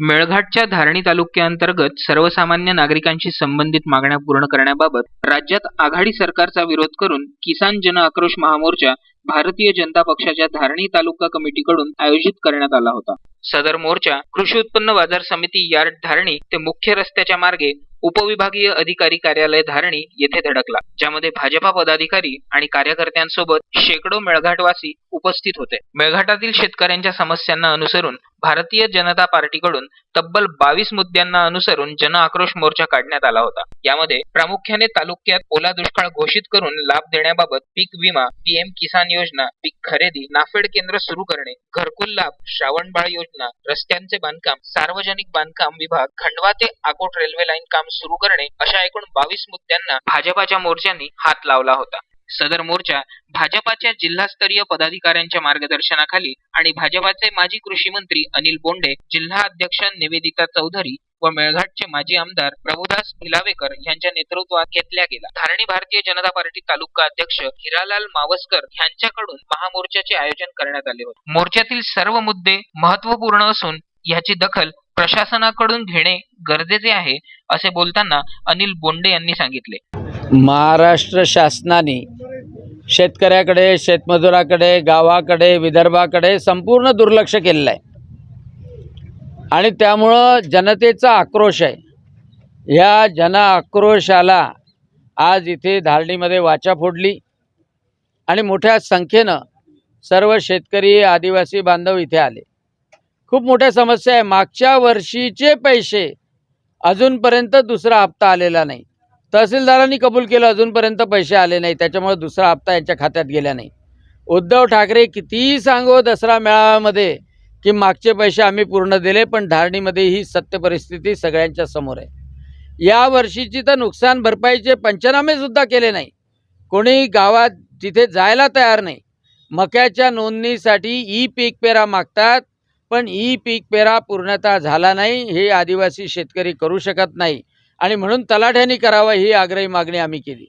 मेळघाटच्या धारणी तालुक्याअंतर्गत सर्वसामान्य नागरिकांशी संबंधित मागण्या पूर्ण करण्याबाबत राज्यात आघाडी सरकारचा विरोध करून किसान जन आक्रोश महामोर्चा भारतीय जनता पक्षाच्या धारणी तालुका कमिटीकडून आयोजित करण्यात आला होता. सदर मोर्चा कृषी उत्पन्न बाजार समिती यार्ड धारणी ते मुख्य रस्त्याच्या मार्गे उपविभागीय अधिकारी कार्यालय धारणी येथे धडकला ज्यामध्ये भाजपा पदाधिकारी आणि कार्यकर्त्यांसोबत शेकडो मेळघाटवासी उपस्थित होते. मेळघाटातील शेतकऱ्यांच्या समस्यांना अनुसरून भारतीय जनता पार्टीकडून तब्बल बावीस मुद्द्यांना अनुसरून जन आक्रोश मोर्चा काढण्यात आला होता. यामध्ये प्रामुख्याने तालुक्यात ओला दुष्काळ घोषित करून लाभ देण्याबाबत पीक विमा पीएम किसान योजना पीक खरेदी नाफेड केंद्र सुरू करणे घरकुल लाभ श्रावणबाळ योजना रस्त्यांचे बांधकाम सार्वजनिक बांधकाम विभाग खंडवा ते आकोट रेल्वे लाईन काम सुरू करणे अशा एकूण बावीस मुद्द्यांना भाजपाच्या मोर्चांनी हात लावला होता. सदर मोर्चा भाजपाच्या जिल्हास्तरीय पदाधिकाऱ्यांच्या मार्गदर्शनाखाली आणि भाजपाचे माजी कृषी मंत्री अनिल बोंडे जिल्हा अध्यक्ष निवेदिता चौधरी व मेळघाटचे माजी आमदार प्रभुदास भिलावेकर यांच्या नेतृत्वात घेतल्या गेला धारणी भारतीय जनता पार्टी तालुका अध्यक्ष हिरालाल मावसकर यांच्याकडून महामोर्चाचे आयोजन करण्यात आले होते. मोर्चातील सर्व मुद्दे महत्त्वपूर्ण असून याची दखल प्रशासनाकडून घेणे गरजेचे आहे असे बोलताना अनिल बोंडे यांनी सांगितले. महाराष्ट्र शासनाने शेतकऱ्याकडे शेतमजुराकडे गावाकडे विदर्भाकडे संपूर्ण दुर्लक्ष केलेलं आहे. आणि त्यामुळं जनतेचा आक्रोश आहे. ह्या जन आक्रोशाला आज इथे धारणीमध्ये वाचा फोडली. आणि मोठ्या संख्येनं सर्व शेतकरी आदिवासी बांधव इथे आले. खूप मोठ्या समस्या आहे. मागच्या वर्षीचे पैसे अजूनपर्यंत दुसरा हप्ता आलेला नाही. तहसीलदारांनी कबूल केलं अजूनपर्यंत पैसे आले नाही त्याच्यामुळे दुसरा हप्ता यांच्या खात्यात गेला नाही. उद्धव ठाकरे कितीही सांगो दसरा मेळाव्यामध्ये की मागचे पैसे आम्ही पूर्ण दिले पण धारणीमध्ये ही सत्य परिस्थिती सगळ्यांच्या समोर आहे. या वर्षीची तर नुकसान भरपाईचे पंचनामेसुद्धा केले नाही. कोणी गावात तिथे जायला तयार नाही. मक्याच्या नोंदणीसाठी ई पीक पेरा मागतात पण ई पीक पेरा पूर्णतः झाला नाही हे आदिवासी शेतकरी करू शकत नाही. आणि म्हणून तलाठ्यांनी करावं ही आग्रही मागणी आम्ही केली.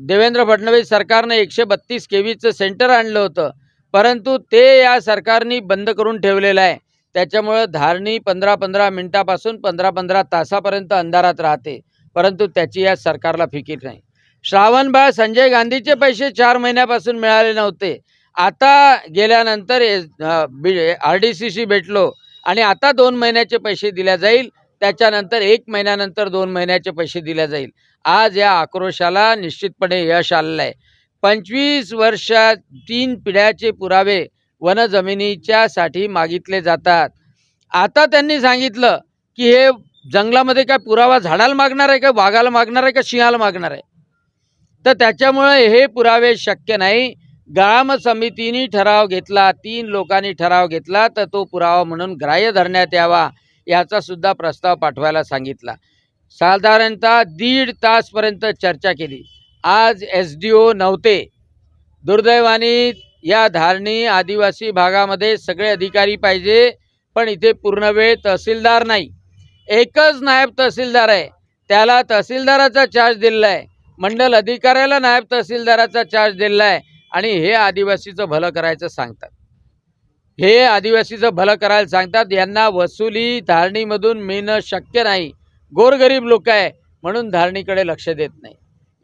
देवेंद्र फडणवीस सरकारनं एकशे बत्तीस के व्हीचं सेंटर आणलं होतं परंतु ते या सरकारनी बंद करून ठेवलेलं आहे. त्याच्यामुळं धारणी पंधरा पंधरा मिनटापासून पंधरा पंधरा तासापर्यंत अंधारात राहते परंतु त्याची या सरकारला फिकीर नाही. श्रावणबाळ संजय गांधीचे पैसे चार महिन्यापासून मिळाले नव्हते. आता गेल्यानंतर आर डी सीशी सी भेटलो आणि आता दोन महिन्याचे पैसे दिल्या जाईल त्याच्यानंतर एक महिन्यानंतर दोन महिन्याचे पैसे दिले जाईल. आज या आक्रोशाला निश्चितपणे यश आलेलं आहे पंचवीस वर्षात तीन पिढ्याचे पुरावे वन जमिनीच्यासाठी मागितले जातात. आता त्यांनी सांगितलं की हे जंगलामध्ये काय पुरावा झाडाला मागणार आहे का वाघाला मागणार आहे का सिंहाला मागणार आहे? तर त्याच्यामुळे हे पुरावे शक्य नाही. ग्राम समितीने ठराव घेतला तीन लोकांनी ठराव घेतला तर तो पुरावा म्हणून ग्राह्य धरण्यात यावा. याचा सुद्धा प्रस्ताव पाठवायला सांगितला. साधारणतः दीड तासपर्यंत चर्चा केली. आज एस डी ओ नव्हते. दुर्दैवाने या धारणी आदिवासी भागामध्ये सगळे अधिकारी पाहिजे पण इथे पूर्ण वेळ तहसीलदार नाही. एकच नायब तहसीलदार आहे. त्याला तहसीलदाराचा चार्ज दिलेला आहे मंडल अधिकाऱ्याला नायब तहसीलदाराचा चार्ज दिलेला आहे आणि हे आदिवासीचं भलं करायचं सांगतात. हे आदिवासीचं भलं करायला सांगतात. यांना वसुली धारणीमधून मिळणं शक्य नाही. गोरगरीब लोक आहे म्हणून धारणीकडे लक्ष देत नाही.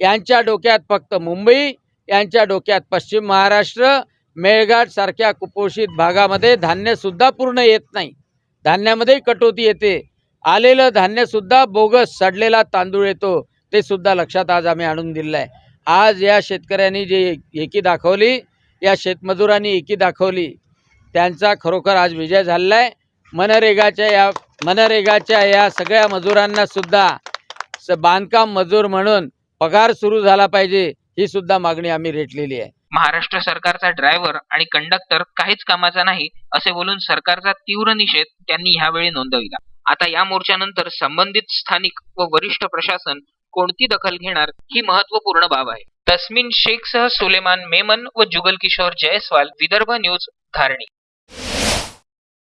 यांच्या डोक्यात फक्त मुंबई यांच्या डोक्यात पश्चिम महाराष्ट्र मेळघाट सारख्या कुपोषित भागामध्ये धान्यसुद्धा पूर्ण येत नाही. धान्यामध्ये कटोती येते. आलेलं धान्यसुद्धा बोगस सडलेला तांदूळ येतो. ते सुद्धा लक्षात आज आम्ही आणून दिलेलं आहे. आज या शेतकऱ्यांनी जे एकी दाखवली या शेतमजुरांनी एकी दाखवली त्यांचा खरोखर आज विजय झालेला आहे मनरेगाच्या या मनरेगाच्या या सगळ्या मजुरांना सुद्धा स बांधकाम मजूर म्हणून पगार सुरू झाला पाहिजे ही सुद्धा मागणी आम्ही रेटलेली आहे. महाराष्ट्र सरकारचा ड्रायव्हर आणि कंडक्टर काहीच कामाचा नाही असे बोलून सरकारचा तीव्र निषेध त्यांनी ह्यावेळी नोंदविला. आता या मोर्चानंतर संबंधित स्थानिक व वरिष्ठ प्रशासन कोणती दखल घेणार ही महत्त्वपूर्ण बाब आहे. तस्मिन शेखसह सुलेमान मेमन व जुगल किशोर जयस्वाल विदर्भ न्यूज धारणी.